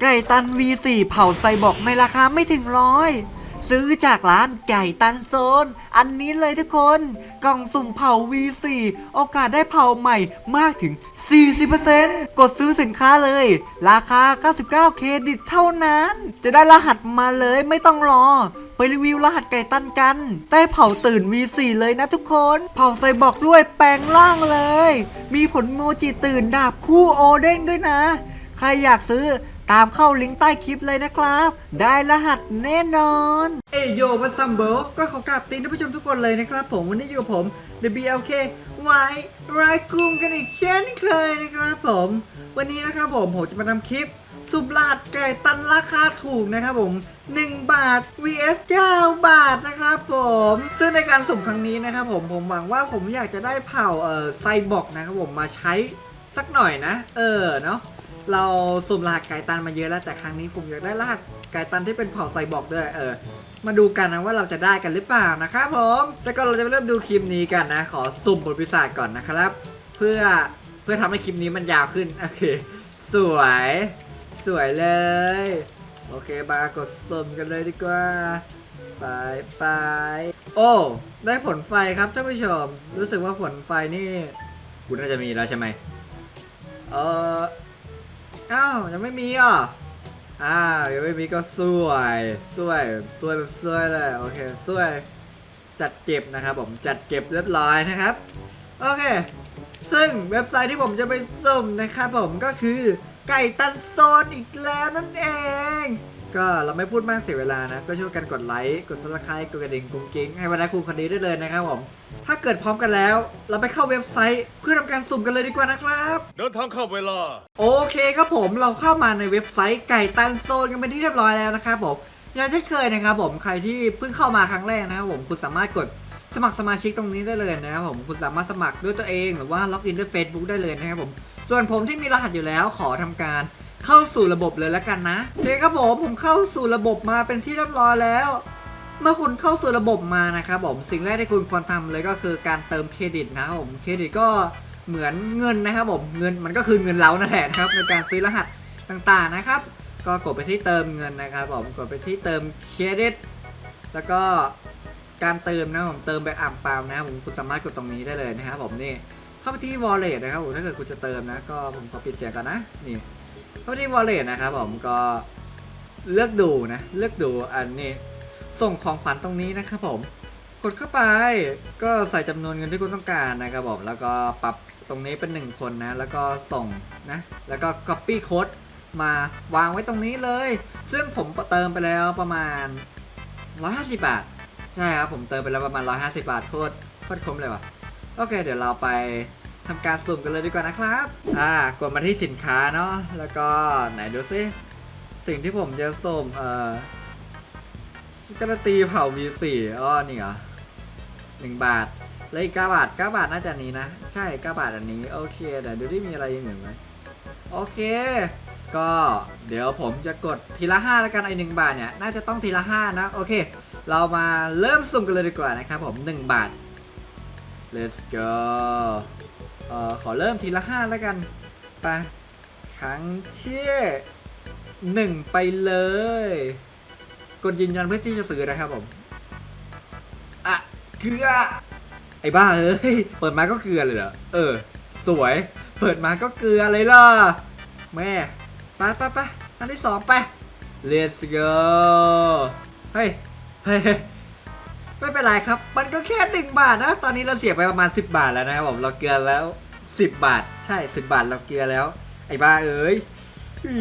ไก่ตัน V4 เผาไซบอกในราคาไม่ถึงร้อยซื้อจากร้านไก่ตันโซน อันนี้เลยทุกคน กล่องสุ่มเผา V4 โอกาสได้เผาใหม่มากถึง 40%กดซื้อสินค้าเลย ราคา 99 เครดิตเท่านั้น จะได้รหัสมาเลยไม่ต้องรอ ไปรีวิวรหัสไก่ตันกัน ได้เผาตื่น V4 เลยนะทุกคน เผาไซบอกด้วยแปลงร่างเลย มีผลโมจิตื่นดาบคู่โอเด้งด้วยนะ ใครอยากซื้อ ตามเข้าลิงก์ใต้คลิปเลยนะครับ ได้รหัสแน่นอน เอโยวัซัมโบก็ขอกราบตีนท่านผู้ชมทุกคนเลยนะครับ ผมวันนี้อยู่กับผม WLK ไว้ไรคุมกันอีกเช่นเคยนะครับผม วันนี้นะครับผมผมจะมาทำคลิปสุบลาดไก่ตันราคาถูกนะครับผม 1 บาท vs 9 บาทนะครับผม ซึ่งในการสุ่มครั้งนี้นะครับผมผมหวังว่าผมอยากจะได้เผ่าเอ่อไซบอร์กนะครับผมมาใช้สักหน่อยนะ เออเนาะ เราสุ่มรหัสไก่ตันมาเยอะแล้วแต่ครั้งนี้ผมอยากได้รหัสไก่ตันที่เป็นเผ่าไซบอร์กด้วย เออ มาดูกันนะว่าเราจะได้กันหรือเปล่านะครับผมแต่ก่อนเราจะเริ่มดูคลิปนี้กันนะ ขอสุ่มบทพิศาจก่อนนะครับ เพื่อเพื่อทำให้คลิปนี้มันยาวขึ้นโอเค สวย สวยเลย โอเคมากดสุ่มกันเลยดีกว่าไปไปโอ้ ได้ผลไฟครับท่านผู้ชม รู้สึกว่าผลไฟนี่ คุณน่าจะมีแล้วใช่ไหมเออ อ้าวยังไม่มีอะอ้าวยังไม่มีก็สวยสวยสวยแบบสวยเลยโอเคสวยจัดเก็บนะครับผมจัดเก็บเรียบร้อยนะครับโอเค ซึ่งเว็บไซต์ที่ผมจะไปสุ่มนะครับผมก็คือไก่ตันโซนอีกแล้วนั่นเอง ก็เราไม่พูดมากเสียเวลานะ ก็ช่วยกันกดไลค์กดซับสไครต์กดกระดิ่งกุ้งกิ้งให้วันนี้คุณคนนี้ได้เลยนะครับผม ถ้าเกิดพร้อมกันแล้ว เราไปเข้าเว็บไซต์เพื่อทำการสุ่มกันเลยดีกว่านะครับ เดินทางเข้าเวลา โอเคครับผมเราเข้ามาในเว็บไซต์ไก่ตันโซนกันเป็นที่เรียบร้อยแล้วนะครับผมอย่างเช่นเคยนะครับผมใครที่เพิ่งเข้ามาครั้งแรกนะครับผมคุณสามารถกดสมัครสมาชิกตรงนี้ได้เลยนะครับผมคุณสามารถสมัครด้วยตัวเองหรือว่าล็อกอินด้วย Facebook ได้เลยนะครับผม ส่วนผมที่มีรหัสอยู่แล้วขอทำการ เข้าสู่ระบบเลยแล้วกันนะโอเคครับผมผมเข้าสู่ระบบมาเป็นที่เรียบร้อยแล้ว เมื่อคุณเข้าสู่ระบบมานะครับผมสิ่งแรกที่คุณควรทำเลยก็คือการเติมเครดิตนะครับผมเครดิตก็เหมือนเงินนะครับผมเงินมันก็คือเงินเรานั่นแหละนะครับในการซื้อรหัสต่างๆนะครับ ก็กดไปที่เติมเงินนะครับผมกดไปที่เติมเครดิตแล้วก็การเติมนะครับผมเติมแบบอ่างเปล่านะครับผมคุณสามารถกดตรงนี้ได้เลยนะครับผมนี่เข้าไปที่ wallet นะครับผมถ้าเกิดคุณจะเติมนะ ก็ผมขอปิดเสียงก่อนนะนี่ เข้าไปที่ wallet นะครับผมก็เลือกดูนะ เลือกดูอันนี้ส่งของฝันตรงนี้นะครับผมกดเข้าไปก็ใส่จำนวนเงินที่คุณต้องการนะครับผมแล้วก็ปรับตรงนี้เป็น 1 คนนะ แล้วก็ส่งนะ แล้วก็ copy code มาวางไว้ตรงนี้เลย ซึ่งผมเติมไปแล้วประมาณ 150 บาท ใช่ครับ ผมเติมไปแล้วประมาณ 150 บาทโคตรโคตรคุ้มเลยว่ะ โอเค เดี๋ยวเราไป ทำการสุ่มกันเลยดีกว่านะครับ อ่ากดมาที่สินค้าเนาะ แล้วก็ไหนดูซิสิ่งที่ผมจะสุ่มเอ่อการตีเผา V4 อ๋อ นี่เหรอหนึ่งบาท แล้วอีกเก้าบาทเก้าบาทน่าจะนี้นะ ใช่เก้าบาทอันนี้ โอเคเดี๋ยวดูที่มีอะไรอยังอื่นไหมโอเค ก็เดี๋ยวผมจะกดทีละห้าแล้วกันไอหนึ่งบาทเนี่ย น่าจะต้องทีละห้านะ โอเค เรามาเริ่มสุ่มกันเลยดีกว่านะครับผมหนึ่งบาท let's go เอ่อขอเริ่มทีละห้าแล้วกันไปครั้งที่หนึ่งไปเลย กดยืนยันเพื่อที่จะซื้อนะครับผมอะเกลือไอ้บ้าเอ้ยเปิดมาก็เกลือเลยเหรอเออ สวย เปิดมาก็เกลือเลยล่ะแม่ไปไปไปอันที่สองไป let's go เฮ้ยเฮ้ย ไม่เป็นไรครับ มันก็แค่หนึ่งบาทนะ ตอนนี้เราเสียไปประมาณ 10 บาทแล้วนะครับผม เราเกลือแล้ว 10 บาท ใช่ 10 บาทเราเกลือแล้ว ไอ้บ้าเอ้ยอี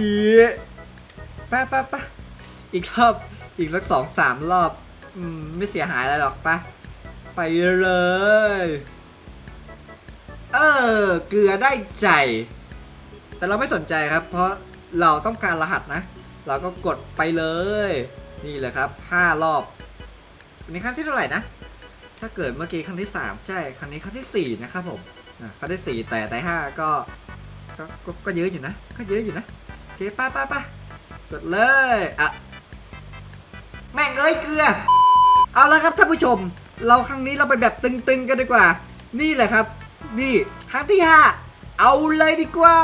ไปไปไปอีกรอบ อีกสักสองสามรอบ อืม ไม่เสียหายอะไรหรอกปะไปเลย เออ เกลือได้ใจ แต่เราไม่สนใจครับ เพราะเราต้องการรหัสนะ เราก็กดไปเลย นี่แหละครับห้ารอบ อันนี้ครั้งที่เท่าไหร่นะ ถ้าเกิดเมื่อกี้ครั้งที่สามใช่ ครั้งนี้ครั้งที่สี่นะครับผมครั้งที่สี่แต่แต่ห้าก็ก็ก็ ก็เยอะอยู่นะ ก็เยอะอยู่นะโอเคป้าป้าป้ากดเลยอะแม่งเอ้ยเกลือ เอาละครับท่านผู้ชม เราครั้งนี้เราไปแบบตึงๆกันดีกว่า นี่แหละครับ นี่ครั้งที่ห้าเอาเลยดีกว่า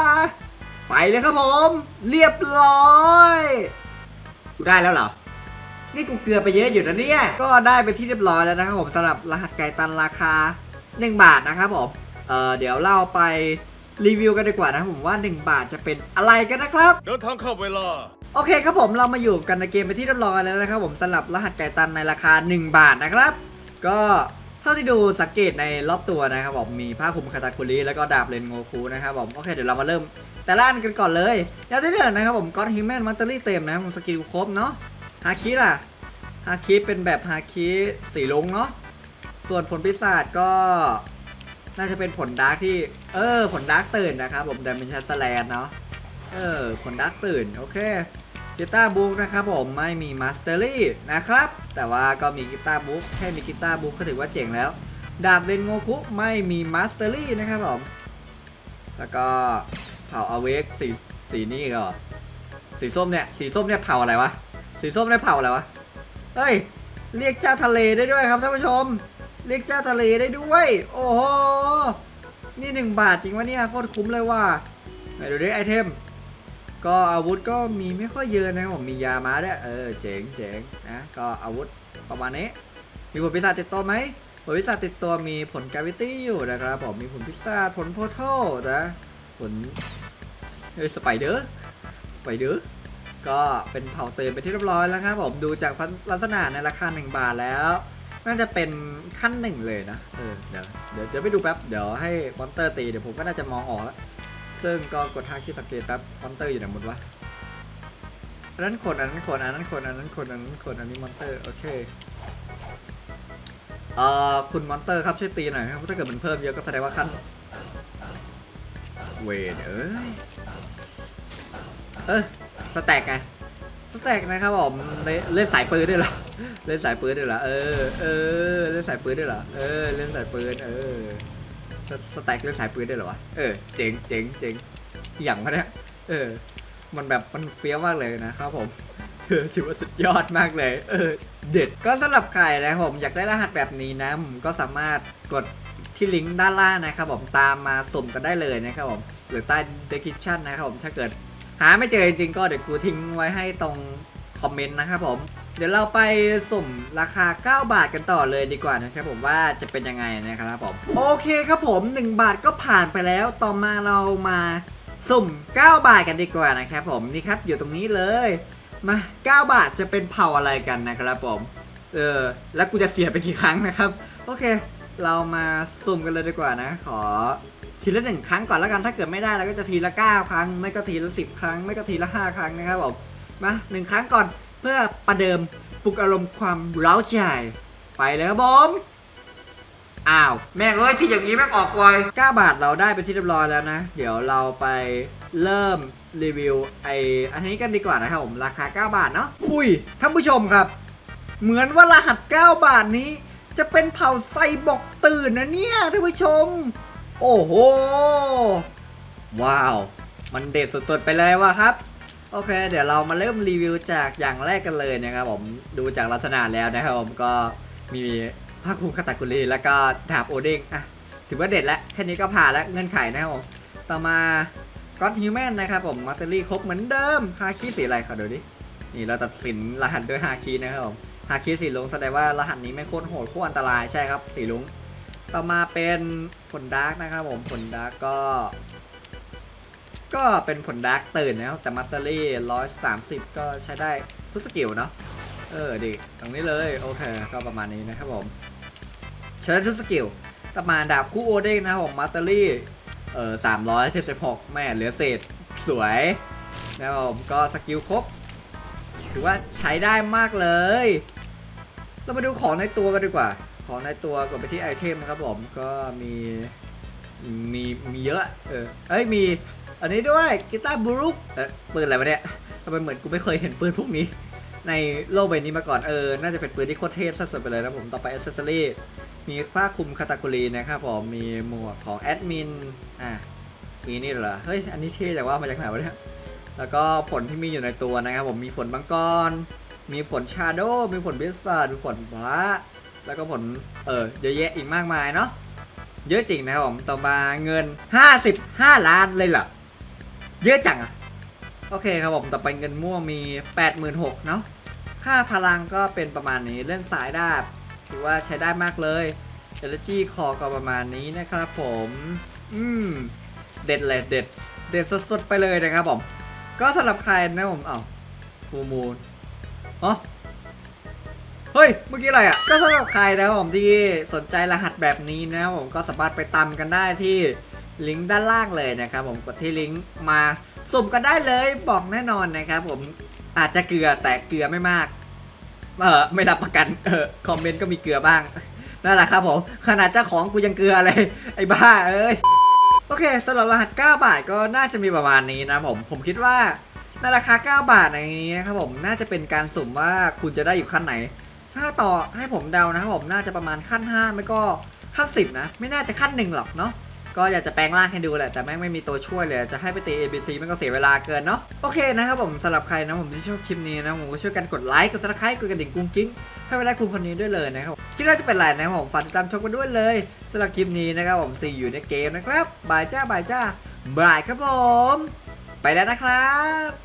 ไปเลยครับผม เรียบร้อย กูได้แล้วเหรอ นี่กูเกลือไปเยอะอยู่นะเนี่ย ก็ได้ไปที่เรียบร้อยแล้วนะครับผมสำหรับรหัสไก่ตันราคา 1 บาทนะครับผม เออเดี๋ยวเราไปรีวิวกันดีกว่านะครับผมว่า 1 บาทจะเป็นอะไรกันนะครับ เดินทางเข้าเวลา โอเคครับผมเรามาอยู่กันในเกมไปนที่เรียบร้อยแล้วนะครับผมสำหรับรหัสไก่ตันในราคา 1 บาทนะครับ ก็เท่าที่ดูสังเกตในรอบตัวนะครับผมมีผ้าคลุมคาตาคุริแล้วก็ดาบเลนโงคูนะครับผมโอเคเดี๋ยวเรามาเริ่มแต่ละอันกันก่อนเลยอย่างที่หนึ่งนะครับผมก็ฮิวแมนมัตเตอรี่เต็มนะครับผมสกิลครบเนาะ ฮาคิล่ะฮาคิเป็นแบบฮาคิสีลุงเนาะส่วนผลพิศาจก็น่าจะเป็นผลดาร์กที่ เออ ผลดาร์กตื่นนะครับผมเดมินชัสแลนเนาะเออ ผลดาร์กตื่น โอเคกีตาร์บุ๊กนะครับผมไม่มีมาสเตอรี่นะครับ แต่ว่าก็มีกีตาร์บุ๊กแค่มีกีตาร์บุ๊กก็ถือว่าเจ๋งแล้ว ดาบเลนโงคุไม่มีมาสเตอรี่นะครับผม แล้วก็เผาอเวกสีสีนี่ก็สีส้มเนี่ย สีส้มเนี่ยเผาอะไรวะ สีส้มเนี่ยเผาอะไรวะ เฮ้ย เรียกเจ้าทะเลได้ด้วยครับท่านผู้ชม เรียกเจ้าทะเลได้ด้วย โอ้โห นี่หนึ่งบาทจริงวะเนี่ยโคตรคุ้มเลยว่ะไหนดูดิไอเทม ก็อาวุธก็มีไม่ค่อยเยอะนะผมมียามาด้วยเออเจ๋งเจ๋งนะ ก็อาวุธประมาณนี้ มีผลพิศาจติดตัวไหมผลพิศาจติดตัวมีผลกาวิตี้อยู่นะครับผมมีผลพิศาจผลโพโทนะผลเฮ้ยสไปเดอร์สไปเดอร์ ก็เป็นเผาเตือนไปที่เรียบร้อยแล้วครับผมดูจากลักษณะในราคา 1 บาทแล้ว น่าจะเป็นขั้นหนึ่งเลยนะเออเดี๋ยวเดี๋ยวเดี๋ยวไปดูแป๊บเดี๋ยวให้มอนเตอร์ตีเดี๋ยวผมก็น่าจะมองออกแล้วซึ่งก็กดทางคิดสังเกตแป๊บมอนเตอร์อยู่ไหนหมดวะอันนั้นคนอันนั้นคนอันนั้นคนอันนั้นคนอันนั้นคนอันนี้มอนเตอร์โอเคเอ่อคุณมอนเตอร์ครับช่วยตีหน่อยครับถ้าเกิดมันเพิ่มเยอะก็แสดงว่าขั้นเวนเอ้ยเออ สแต็กไงสแต็กนะครับผมเล่นสายปืนด้วยเหรอเล่นสายปืนด้วยเหรอเออเออเล่นสายปืนด้วยเหรอเออเล่นสายปืนเออสแต็กเล่นสายปืนได้เหรอวะเออเจ๋งเจ๋งเจ๋งอย่างวะเนี่ยเออ มันแบบมันเฟี้ยวมากเลยนะครับผมเออถือว่าสุดยอดมากเลย เออ เด็ด ก็สำหรับใครนะครับผมอยากได้รหัสแบบนี้นะผมก็สามารถกดที่ลิงก์ด้านล่างนะครับผมตามมาสุ่มกันได้เลยนะครับผมหรือใต้ description นะครับผมถ้าเกิด หาไม่เจอจริงๆก็เดี๋ยวกูทิ้งไว้ให้ตรงคอมเมนต์นะครับผม เดี๋ยวเราไปสุ่มราคา 9 บาทกันต่อเลยดีกว่านะครับผมว่าจะเป็นยังไงนะครับผม โอเคครับผม 1 บาทก็ผ่านไปแล้ว ต่อมาเรามาสุ่ม 9 บาทกันดีกว่านะครับผมนี่ครับอยู่ตรงนี้เลย มา 9 บาทจะเป็นเผ่าอะไรกันนะครับผม เออ แล้วกูจะเสียไปกี่ครั้งนะครับ โอเค เรามาสุ่มกันเลยดีกว่านะ ขอ ทีละหนึ่งครั้งก่อนแล้วกันถ้าเกิดไม่ได้เราก็จะทีละ9ครั้ง ไม่ก็ทีละ10ครั้ง ไม่ก็ทีละ5ครั้งนะครับผมมาหนึ่งครั้งก่อนเพื่อประเดิมปลุกอารมณ์ความเร้าใจไปเลยครับผมอ้าวแม่งเอ้ยที่อย่างนี้แม่งออกไว9บาทเราได้ไปที่เรียบร้อยแล้วนะ เดี๋ยวเราไปเริ่มรีวิวไออันนี้กันดีกว่านะครับผมราคา 9 บาทเนาะอุ้ยท่านผู้ชมครับ เหมือนว่ารหัส 9 บาทนี้ จะเป็นเผ่าไซบอกตื่นนะเนี่ยท่านผู้ชม โอ้โห ว้าว มันเด็ดสุดๆไปเลยว่ะครับ โอเค เดี๋ยวเรามาเริ่มรีวิวจากอย่างแรกกันเลยนะครับผมดูจากลักษณะแล้วนะครับผมก็มีผ้าคลุมคาตากุรีแล้วก็ดาบโอเด้งอะถือว่าเด็ดแล้วแค่นี้ก็ผ่านแล้วเงื่อนไขนะครับผมต่อมาก็อ h ฮิวแมนนะครับผมมาสเตอรี่ครบเหมือนเดิมฮาคีสีอะไรขอดูดิ นี่เราตัดสินรหัสด้วยฮาคีนะครับผมฮาคีสีลุงแสดงว่ารหัสนี้ไม่โคตรโหดโคตรอันตรายใช่ครับสีลุง ต่อมาเป็นผลดาร์กนะครับผมผลดาร์กก็ ก็เป็นผลดาร์กตื่นนะครับแต่มาสเตอรี่ร้อยสามสิบก็ใช้ได้ทุกสกิลเนาะเออดีตรงนี้เลยโอเคก็ประมาณนี้นะครับผมใช้ได้ทุกสกิลต่อมาดาบคู่โอเด้งนะครับผมมาสเตอรี่เออสามร้อยเจ็ดสิบหกแม่เหลือเศษสวยนะครับผมก็สกิลครบถือว่าใช้ได้มากเลย เรามาดูของในตัวกันดีกว่า ของในตัวกดไปที่ไอเทมครับผมก็มีมีมีเยอะเออเอ้ยมีอันนี้ด้วยกีตาร์บรูคเออปืนอะไรวะเนี่ยทำไมเหมือนกูไม่เคยเห็นปืนพวกนี้ ในโลกใบนี้มาก่อนเออ น่าจะเป็นปืนที่โคตรเท่สุดไปเลยนะผมต่อไปอ c เซสซอรี่มีผ้าคลุมคาตาคุรีนะครับผมมีหมวกของแอดมินอะมีนี่เหรอเฮ้ยอันนี้เท่แต่ว่ามาจากไหนวะเนี่ยแล้วก็ผลที่มีอยู่ในตัวนะครับผมมีผลบังกร มีผลชาโดมีผลเบสซาร์มีผลพระ แล้วก็ผลเออเยอะแยะอีกมากมายเนาะเยอะจริงนะครับผมต่อมาเงิน 55 ล้านเลยเหรอเยอะจังอะโอเคครับผมต่อไปเงินมั่วมี 86,000เนาะค่าพลังก็เป็นประมาณนี้เล่นสายดาบถือว่าใช้ได้มากเลยเอเนจีคอก็ประมาณนี้นะครับผม อืม เด็ดเลยเด็ด เด็ดสดๆ ไปเลยนะครับผม ก็สำหรับใครนะผม เอ้าฟูมูลอ๋อ เฮ้ย เมื่อกี้อะไรอะ ก็สำหรับใครนะครับผมที่สนใจรหัสแบบนี้นะครับผมก็สามารถไปตามกันได้ที่ลิงก์ด้านล่างเลยนะครับผมกดที่ลิงก์มาสุ่มกันได้เลยบอกแน่นอนนะครับผมอาจจะเกลือแต่เกลือไม่มาก เออไม่รับประกันเออคอมเมนต์ก็มีเกลือบ้างนั่นแหละครับผมขนาดเจ้าของกูยังเกลือเลยไอ้บ้าเอ้ยโอเคสำหรับรหัส 9 บาทก็น่าจะมีประมาณนี้นะผมผมคิดว่าในราคา 9 บาทในนี้นะครับผมน่าจะเป็นการสุ่มว่าคุณจะได้อยู่ขั้นไหน ถ้าต่อให้ผมเดานะครับผมน่าจะประมาณขั้น 5 ไม่ก็ขั้น 10 นะ ไม่น่าจะขั้นหนึ่งหรอกเนาะก็อยากจะแปลงร่างให้ดูแหละแต่แม่งไม่มีตัวช่วยเลย จะให้ไปตี ABC มันก็เสียเวลาเกินเนาะโอเคนะครับผมสำหรับใครนะผมที่ชอบคลิปนี้นะผมก็ช่วยกันกดไลค์กด subscribe กดกระดิ่งกุ้งกิ้งให้เวลาคุณคนนี้ด้วยเลยนะครับคิดว่าจะเป็นไรนะครับผมฝากติดตามชมกันด้วยเลยสำหรับคลิปนี้นะครับผมซีอยู่ในเกมนะครับบายจ้าบายจ้าบายครับผม ไปแล้วนะครับ